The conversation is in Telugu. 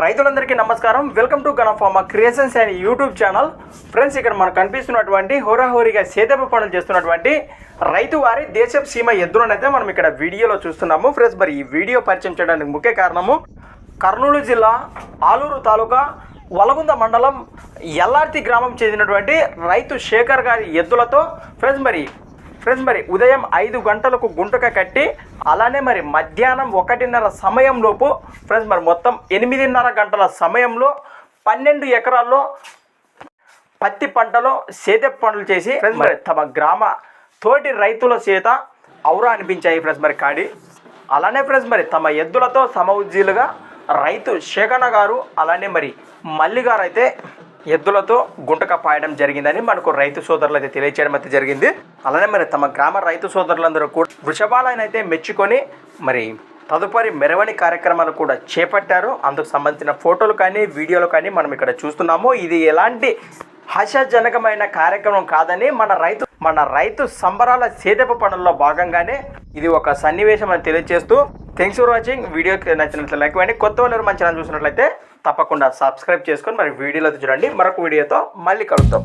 రైతులందరికీ నమస్కారం. Welcome to గణఫార్మ creations and YouTube channel friends ఇక్కడ మనకు కనిపిస్తున్నటువంటి హోరాహోరీగా సేదపు పనులు చేస్తున్నటువంటి రైతు వారి దేశపు సీమ ఎద్దులనైతే మనం ఇక్కడ వీడియోలో చూస్తున్నాము. ఫ్రెండ్స్ మరి ఈ వీడియో పరిచయం చేయడానికి ముఖ్య కారణము కర్నూలు జిల్లా ఆలూరు తాలూకా వలగుంద మండలం ఎల్లార్తి గ్రామం చెందినటువంటి రైతు శేఖర్ గారి ఎద్దులతో ఫ్రెండ్స్ మరి ఫ్రెండ్స్ మరి ఉదయం ఐదు గంటలకు గుంటక కట్టి అలానే మరి మధ్యాహ్నం ఒకటిన్నర సమయంలోపు ఫ్రెండ్స్ మరి మొత్తం ఎనిమిదిన్నర గంటల సమయంలో పన్నెండు ఎకరాల్లో పత్తి పంటలో సేద పనులు చేసి ఫ్రెండ్స్ మరి తమ గ్రామ తోటి రైతుల చేత ఔరా అనిపించాయి ఫ్రెండ్స్ మరి కాడి. అలానే ఫ్రెండ్స్ మరి తమ ఎద్దులతో సమఉజ్జీలుగా రైతు శేఖన గారు అలానే మరి మల్లి గారు అయితే ఎద్దులతో గుంటక పాయడం జరిగిందని మనకు రైతు సోదరులు అయితే తెలియచేయడం అయితే జరిగింది. అలానే మరి తమ గ్రామ రైతు సోదరులందరూ కూడా వృషభాలను అయితే మెచ్చుకొని మరి తదుపరి మెరవని కార్యక్రమాలు కూడా చేపట్టారు. అందుకు సంబంధించిన ఫోటోలు కానీ వీడియోలు కానీ మనం ఇక్కడ చూస్తున్నాము. ఇది ఎలాంటి హర్షజనకమైన కార్యక్రమం కాదని మన రైతు మన రైతు సంబరాల సేదపు పనుల్లో భాగంగానే ఇది ఒక సన్నివేశం అని తెలియజేస్తూ థ్యాంక్స్ ఫర్ వాచింగ్ వీడియోకి నచ్చినట్లయితే లైక్ ఇవ్వండి కొత్త వాళ్ళు మంచి చూసినట్లయితే తప్పకుండా సబ్స్క్రైబ్ చేసుకొని మరి వీడియోలో చూడండి. మరొక వీడియోతో మళ్ళీ కలుద్దాం.